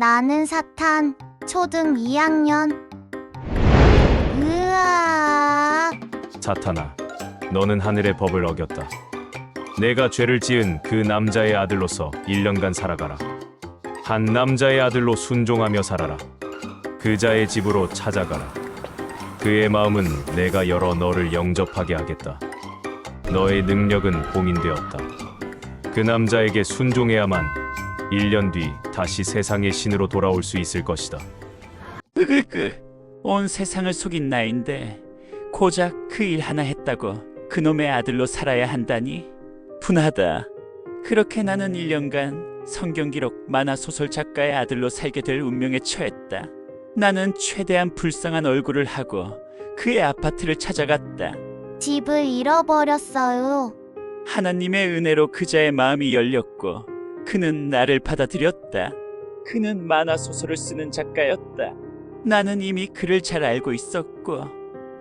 나는 사탄, 초등 2학년. 으악. 사탄아, 너는 하늘의 법을 어겼다. 내가 죄를 지은 그 남자의 아들로서 1년간 살아가라. 한 남자의 아들로 순종하며 살아라. 그 자의 집으로 찾아가라. 그의 마음은 내가 열어 너를 영접하게 하겠다. 너의 능력은 봉인되었다. 그 남자에게 순종해야만 1년 뒤 다시 세상의 신으로 돌아올 수 있을 것이다. 으그그 온 세상을 속인 나인데 고작 그 일 하나 했다고 그놈의 아들로 살아야 한다니 분하다. 그렇게 나는 1년간 성경 기록 만화 소설 작가의 아들로 살게 될 운명에 처했다. 나는 최대한 불쌍한 얼굴을 하고 그의 아파트를 찾아갔다. 집을 잃어버렸어요. 하나님의 은혜로 그자의 마음이 열렸고 그는 나를 받아들였다. 그는 만화 소설을 쓰는 작가였다. 나는 이미 그를 잘 알고 있었고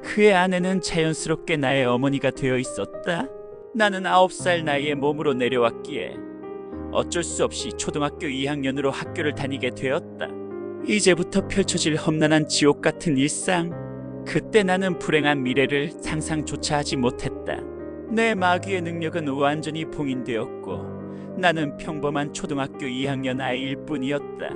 그의 아내는 자연스럽게 나의 어머니가 되어 있었다. 나는 아홉 살 나이에 몸으로 내려왔기에 어쩔 수 없이 초등학교 2학년으로 학교를 다니게 되었다. 이제부터 펼쳐질 험난한 지옥 같은 일상. 그때 나는 불행한 미래를 상상조차 하지 못했다. 내 마귀의 능력은 완전히 봉인되었고 나는 평범한 초등학교 2학년 아이일 뿐이었다.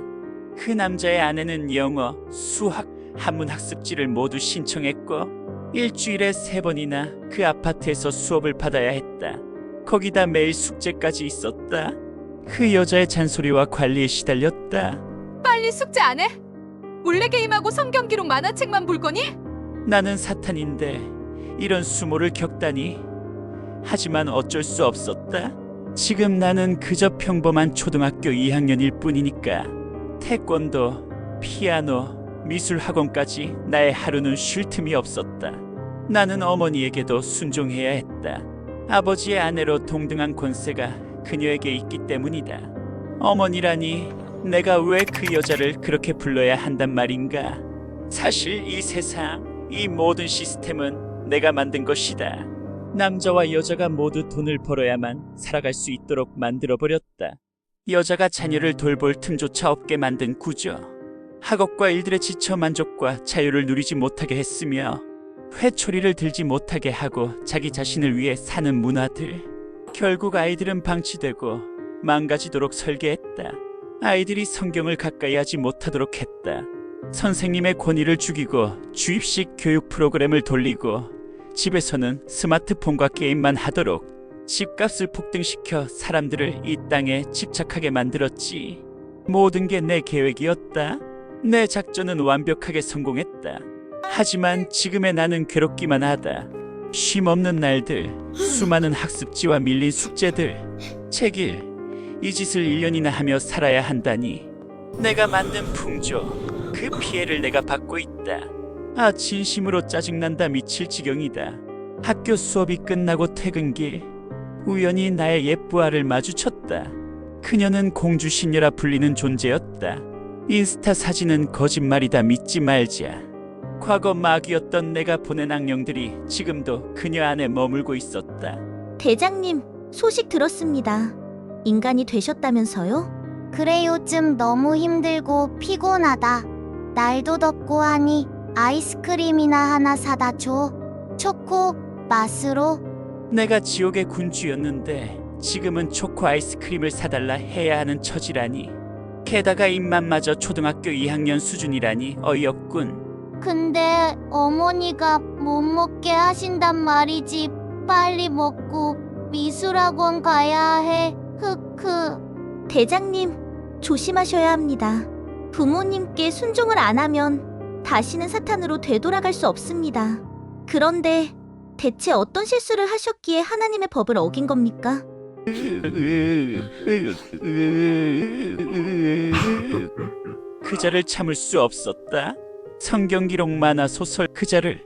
그 남자의 아내는 영어, 수학, 한문 학습지를 모두 신청했고 일주일에 세 번이나 그 아파트에서 수업을 받아야 했다. 거기다 매일 숙제까지 있었다. 그 여자의 잔소리와 관리에 시달렸다. 빨리 숙제 안 해? 몰래 게임하고 성경 기록 만화책만 볼 거니? 나는 사탄인데 이런 수모를 겪다니. 하지만 어쩔 수 없었다. 지금 나는 그저 평범한 초등학교 2학년일 뿐이니까. 태권도, 피아노, 미술 학원까지 나의 하루는 쉴 틈이 없었다. 나는 어머니에게도 순종해야 했다. 아버지의 아내로 동등한 권세가 그녀에게 있기 때문이다. 어머니라니 내가 왜 그 여자를 그렇게 불러야 한단 말인가? 사실 이 세상, 이 모든 시스템은 내가 만든 것이다. 남자와 여자가 모두 돈을 벌어야만 살아갈 수 있도록 만들어 버렸다. 여자가 자녀를 돌볼 틈조차 없게 만든 구조. 학업과 일들에 지쳐 만족과 자유를 누리지 못하게 했으며 회초리를 들지 못하게 하고 자기 자신을 위해 사는 문화들. 결국 아이들은 방치되고 망가지도록 설계했다. 아이들이 성경을 가까이 하지 못하도록 했다. 선생님의 권위를 죽이고 주입식 교육 프로그램을 돌리고 집에서는 스마트폰과 게임만 하도록 집값을 폭등시켜 사람들을 이 땅에 집착하게 만들었지. 모든 게 내 계획이었다. 내 작전은 완벽하게 성공했다. 하지만 지금의 나는 괴롭기만 하다. 쉼 없는 날들, 수많은 학습지와 밀린 숙제들, 책 일, 이 짓을 1년이나 하며 살아야 한다니. 내가 만든 풍조, 그 피해를 내가 받고 있다. 아, 진심으로 짜증난다 미칠 지경이다. 학교 수업이 끝나고 퇴근길, 우연히 나의 예쁘아를 마주쳤다. 그녀는 공주 신녀라 불리는 존재였다. 인스타 사진은 거짓말이다 믿지 말자. 과거 마귀였던 내가 보낸 악령들이 지금도 그녀 안에 머물고 있었다. 대장님, 소식 들었습니다. 인간이 되셨다면서요? 그래 요즘 너무 힘들고 피곤하다. 날도 덥고 하니 아이스크림이나 하나 사다 줘. 초코 맛으로. 내가 지옥의 군주였는데 지금은 초코 아이스크림을 사달라 해야 하는 처지라니. 게다가 입맛마저 초등학교 2학년 수준이라니 어이없군. 근데 어머니가 못 먹게 하신단 말이지. 빨리 먹고 미술학원 가야 해. 흑흑. 대장님, 조심하셔야 합니다. 부모님께 순종을 안 하면 다시는 사탄으로 되돌아갈 수 없습니다. 그런데 대체 어떤 실수를 하셨기에 하나님의 법을 어긴 겁니까? 그자를 참을 수 없었다. 성경 기록 만화 소설 그자를